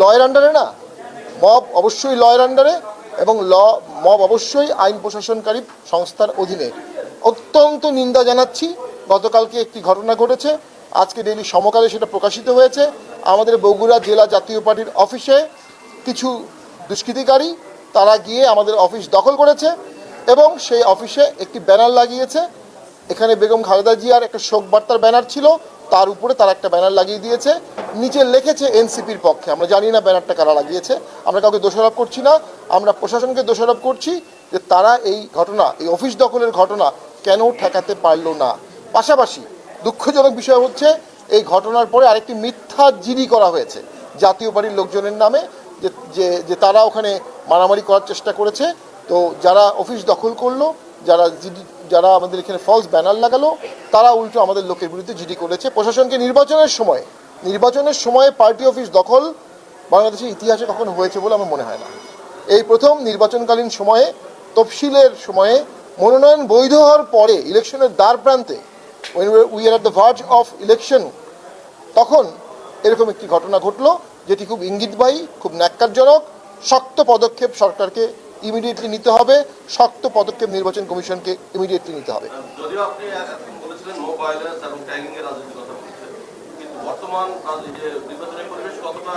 লয়ের আন্ডারে না মব অবশ্যই লয়ের আন্ডারে এবং ল মব অবশ্যই আইন প্রশাসনকারী সংস্থার অধীনে। অত্যন্ত নিন্দা জানাচ্ছি, গতকালকে একটি ঘটনা ঘটেছে, আজকে ডেইলি সমকালে সেটা প্রকাশিত হয়েছে। আমাদের বগুড়া জেলা জাতীয় পার্টির অফিসে কিছু দুষ্কৃতিকারী, তারা গিয়ে আমাদের অফিস দখল করেছে এবং সেই অফিসে একটি ব্যানার লাগিয়েছে। এখানে বেগম খালেদা জিয়ার একটা শোক বার্তার ব্যানার ছিল তার উপরে তারা একটা ব্যানার লাগিয়ে দিয়েছে, নিচে লিখেছে এনসিপির পক্ষে। আমরা জানি না ব্যানারটা কারা লাগিয়েছে, আমরা কাউকে দোষারোপ করছি না, আমরা প্রশাসনকে দোষারোপ করছি যে তারা এই ঘটনা, এই অফিস দখলের ঘটনা কেন ঠেকাতে পারল না। পাশাপাশি দুঃখজনক বিষয় হচ্ছে, এই ঘটনার পরে আরেকটি মিথ্যা জিডি করা হয়েছে, জাতীয় বাড়ির লোকজনের নামে, যে যে যে তারা ওখানে মারামারি করার চেষ্টা করেছে। তো যারা অফিস দখল করল, যারা যারা আমাদের এখানে ফলস ব্যানার লাগালো তারা উল্টো আমাদের লোকের বিরুদ্ধে জিডি করেছে। প্রশাসনকে নির্বাচনের সময়, নির্বাচনের সময়ে পার্টি অফিস দখল বাংলাদেশের ইতিহাসে কখনো হয়েছে বলে আমার মনে হয় না। এই প্রথম নির্বাচনকালীন সময়ে, তফসিলের সময়ে মনোনয়ন বৈধ হওয়ার পরে ইলেকশনের দ্বার প্রান্তে we are at the verge of election তখন এরকম একটি ঘটনা ঘটলো, যেটি খুব ইঙ্গিতবাহী, খুব ন্যাক্কারজনক। শক্ত পদক্ষেপ সরকারকে ইমিডিয়েটলি নিতে হবে, শক্ত পদক্ষেপ নির্বাচন কমিশনকে ইমিডিয়েটলি নিতে হবে। বলেছিলেন নো ভায়োলেন্স এবং ট্যাগিং এর রাজনীতির কথা বলছেন কিন্তু বর্তমান যে নির্বাচনের পরিবেশ কতটা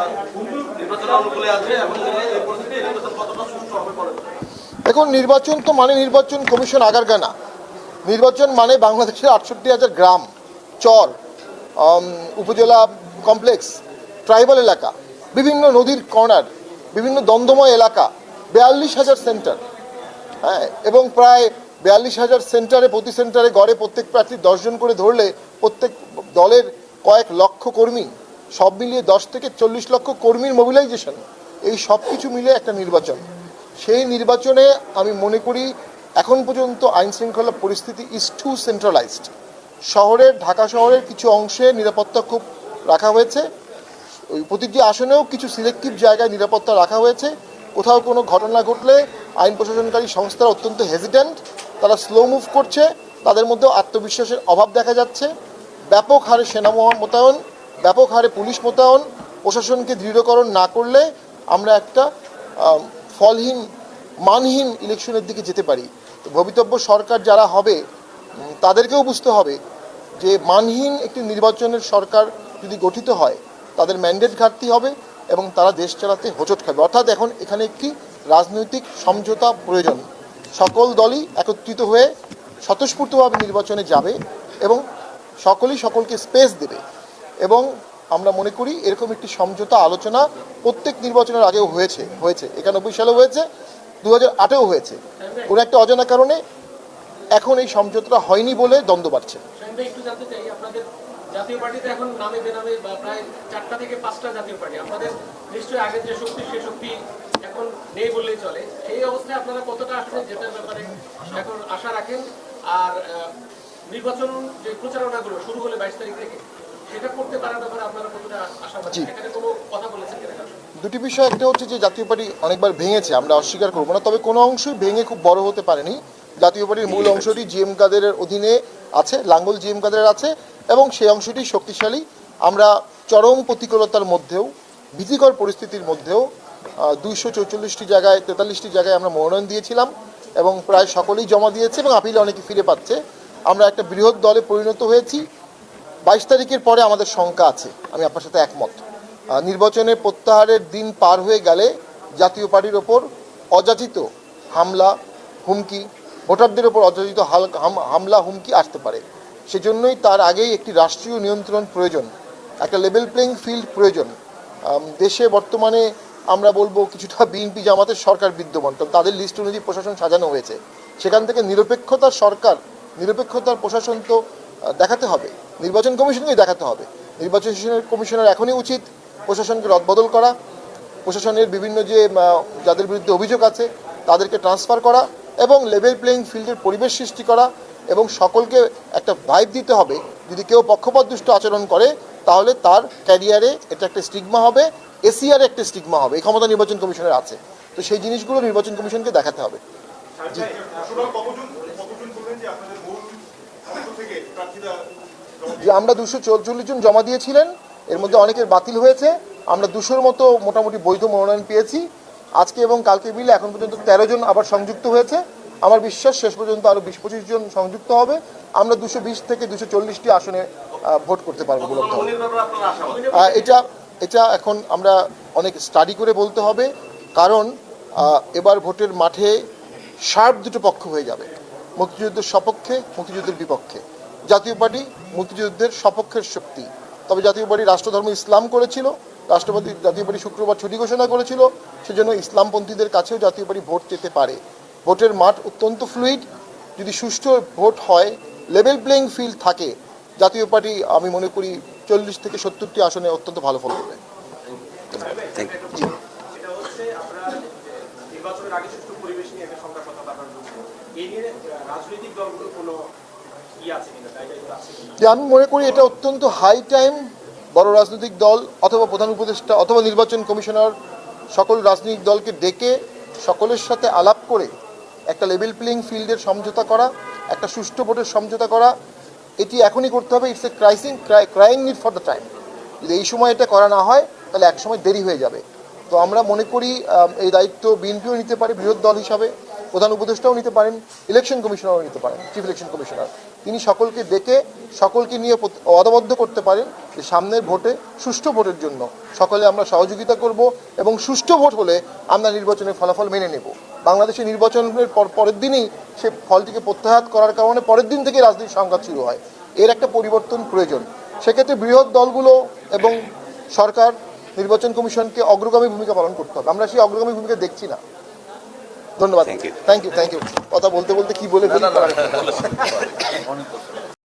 নির্বাচন অনুকূলে আছে এবং এই পরিস্থিতি নির্বাচন কতটা সুষ্ঠু হবে বলে দেখুন, নির্বাচন তো মানে নির্বাচন কমিশন আগারগানা। নির্বাচন মানে বাংলাদেশের আটষট্টি হাজার গ্রাম, চর উপজেলা কমপ্লেক্স, ট্রাইবাল এলাকা, বিভিন্ন নদীর কর্নার, বিভিন্ন দ্বন্দ্বময় এলাকা, বিয়াল্লিশ হাজার সেন্টার। হ্যাঁ এবং প্রায় বিয়াল্লিশ হাজার সেন্টারে, প্রতি সেন্টারে গড়ে প্রত্যেক প্রার্থী দশজন করে ধরলে প্রত্যেক দলের কয়েক লক্ষ কর্মী, সব মিলিয়ে দশ থেকে চল্লিশ লক্ষ কর্মীর মোবিলাইজেশন এই সব কিছু মিলে একটা নির্বাচন। সেই নির্বাচনে আমি মনে করি এখন পর্যন্ত আইন শৃঙ্খলা পরিস্থিতি ইজ টু সেন্ট্রালাইজড শহরের, ঢাকা শহরের কিছু অংশে নিরাপত্তা খুব রাখা হয়েছে। ওই প্রতিটি আসনেও কিছু সিলেক্টিভ জায়গায় নিরাপত্তা রাখা হয়েছে। কোথাও কোনো ঘটনা ঘটলে আইন প্রশাসনকারী সংস্থারা অত্যন্ত হেজিট্যান্ট তারা স্লো মুভ করছে, তাদের মধ্যেও আত্মবিশ্বাসের অভাব দেখা যাচ্ছে। ব্যাপক হারে সেনা মোতায়েন, ব্যাপক হারে পুলিশ মোতায়েন, প্রশাসনকে দৃঢ়করণ না করলে আমরা একটা ফলহীন, মানহীন ইলেকশনের দিকে যেতে পারি। ভবিতব্য সরকার যারা হবে তাদেরকেও বুঝতে হবে যে মানহীন একটি নির্বাচনের সরকার যদি গঠিত হয়, তাদের ম্যান্ডেট ঘাটতি হবে এবং তারা দেশ চালাতে হোঁচট খাবে। অর্থাৎ এখন এখানে একটি রাজনৈতিক সমঝোতা প্রয়োজন। সকল দলই একত্রিত হয়ে স্বতঃস্ফূর্তভাবে নির্বাচনে যাবে এবং সকলেই সকলকে স্পেস দেবে। এবং আমরা মনে করি এরকম একটি সমঝোতা আলোচনা প্রত্যেক নির্বাচনের আগেও হয়েছে হয়েছে। একানব্বই সালে হয়েছে দু হাজার হয়েছে। কোনো একটা অজানা কারণে এখন এই সমঝোতাটা হয়নি বলে দ্বন্দ্ব বাড়ছে। জাতীয় পার্টিতে এখন নামে বেনামে প্রায় চারটা থেকে পাঁচটা জাতীয় পার্টি। আপনাদের নিশ্চয়ই আগের যে শক্তি সেই শক্তি এখন নেই বললেই চলে। সেই অবস্থায় আপনারা কতটা আসলে যেটার ব্যাপারে এখন আশা রাখেন? আর নির্বাচন যে প্রচারণাগুলো শুরু হলে বাইশ তারিখ থেকে দুটি বিষয় একটা হচ্ছে যে জাতীয় পার্টি অনেকবার ভেঙেছে আমরা অস্বীকার করব না তবে কোনো অংশই ভেঙে খুব বড় হতে পারেনি। জাতীয় পার্টির মূল অংশটি জিএম কাদের অধীনে আছে লাঙ্গল জিএম কাদের আছে। এবং সেই অংশটি শক্তিশালী। আমরা চরম প্রতিকূলতার মধ্যেও, ভীতিকর পরিস্থিতির মধ্যেও দুইশো চৌচল্লিশটি জায়গায়, তেতাল্লিশটি জায়গায় আমরা মনোনয়ন দিয়েছিলাম এবং প্রায় সকলেই জমা দিয়েছে এবং আপিলে অনেকে ফিরে পাচ্ছে। আমরা একটা বৃহৎ দলে পরিণত হয়েছি। বাইশ তারিখের পরে আমাদের শঙ্কা আছে। আমি আপনার সাথে একমত। নির্বাচনের প্রত্যাহারের দিন পার হয়ে গেলে জাতীয় পার্টির ওপর অযাচিত হামলা, হুমকি, ভোটারদের ওপর অযাচিত হামলা, হুমকি আসতে পারে। সেজন্যই তার আগেই একটি রাষ্ট্রীয় নিয়ন্ত্রণ প্রয়োজন, একটা লেভেল প্লেইং ফিল্ড প্রয়োজন। দেশে বর্তমানে আমরা বলব কিছুটা বিএনপি জামাতের সরকার বিদ্যমান তাদের লিস্ট অনুযায়ী প্রশাসন সাজানো হয়েছে। সেখান থেকে নিরপেক্ষতার সরকার, নিরপেক্ষতার প্রশাসন তো দেখাতে হবে। নির্বাচন কমিশনকেই দেখাতে হবে। নির্বাচন কমিশনের এখনই উচিত প্রশাসনকে রদবদল করা, প্রশাসনের বিভিন্ন যে যাদের বিরুদ্ধে অভিযোগ আছে, তাদেরকে ট্রান্সফার করা এবং লেভেল প্লেইং ফিল্ডের পরিবেশ সৃষ্টি করা এবং সকলকে একটা ভাইব দিতে হবে। যদি কেউ পক্ষপাতদুষ্ট আচরণ করে, তাহলে তার ক্যারিয়ারে এটা একটা স্টিগমা হবে এসিআর একটা স্টিগমা হবে। এই ক্ষমতা নির্বাচন কমিশনের আছে। তো সেই জিনিসগুলো নির্বাচন কমিশনকে দেখাতে হবে। যে আমরা দুশো চল্লিশ জন জমা দিয়েছিলেন, এর মধ্যে অনেকের বাতিল হয়েছে। আমরা দুশোর মতো মোটামুটি বৈধ মনোনয়ন পেয়েছি। আজকে এবং কালকে মিলে এখন পর্যন্ত তেরো জন আবার সংযুক্ত হয়েছে। আমার বিশ্বাস শেষ পর্যন্ত আরও বিশ পঁচিশ জন সংযুক্ত হবে। আমরা দুশো বিশ থেকে দুশো চল্লিশটি আসনে ভোট করতে পারব আহ, এটা এটা এখন আমরা অনেক স্টাডি করে বলতে হবে। কারণ এবার ভোটের মাঠে শার্প দুটো পক্ষ হয়ে যাবে। মুক্তিযুদ্ধের সপক্ষে মুক্তিযুদ্ধের বিপক্ষে। জাতীয় পার্টি মুক্তিযুদ্ধের সপক্ষের শক্তি। তবে জাতীয় পার্টি রাষ্ট্রধর্ম ইসলাম করেছিল। রাষ্ট্রপতি জাতীয় পার্টি শুক্রবার ছুটি ঘোষণা করেছিল। সেজন্য ইসলামপন্থীদের কাছেও জাতীয় পার্টি ভোট যেতে পারে। ভোটের মাঠ অত্যন্ত ফ্লুইড যদি সুষ্ঠু ভোট হয় লেভেল প্লেইং ফিল্ড থাকে জাতীয় পার্টি আমি মনে করি চল্লিশ থেকে সত্তরটি আসনে অত্যন্ত ভালো ফল করবে। সেটা হচ্ছে আপনারা নির্বাচনের আগে সুষ্ঠু পরিবেশ নিয়ে একটা সংখ্যার কথা আপনারা বলছেন। এই নিয়ে আহ, রাজনৈতিক দলগুলোর কোনো ই আছে কিনা? দায়িত্ব আছে কিনা? যে আমি মনে করি এটা অত্যন্ত হাই টাইম বড় রাজনৈতিক দল অথবা প্রধান উপদেষ্টা অথবা নির্বাচন কমিশনার সকল রাজনৈতিক দলকে ডেকে সকলের সাথে আলাপ করে একটা লেভেল প্লেইং ফিল্ডের সমঝোতা করা, একটা সুষ্ঠু ভোটের সমঝোতা করা, এটি এখনই করতে হবে it's a crying crying need for the time যদি এই সময় এটা করা না হয়, তাহলে এক সময় দেরি হয়ে যাবে। তো আমরা মনে করি এই দায়িত্ব বিএনপিও নিতে পারে, বৃহৎ দল হিসাবে, প্রধান উপদেষ্টাও নিতে পারেন ইলেকশন কমিশনারও নিতে পারেন চিফ ইলেকশন কমিশনার তিনি সকলকে ডেকে, সকলকে নিয়ে অদাবদ্ধ করতে পারেন যে সামনের ভোটে, সুষ্ঠু ভোটের জন্য। সকলে আমরা সহযোগিতা করব এবং সুষ্ঠু ভোট হলে আমরা নির্বাচনের ফলাফল মেনে নেব। বাংলাদেশে নির্বাচনের পর পরের দিনই সে ফলটিকে প্রত্যাহাত করার কারণে পরের দিন থেকে রাজনীতি সংঘাত শুরু হয়। এর একটা পরিবর্তন প্রয়োজন। সেক্ষেত্রে বৃহৎ দলগুলো এবং সরকার নির্বাচন কমিশনকে অগ্রগামী ভূমিকা পালন করতে হবে। আমরা সেই অগ্রগামী ভূমিকা দেখছি না। ধন্যবাদ। থ্যাংক ইউ থ্যাংক ইউ কথা বলতে বলতে কি বলে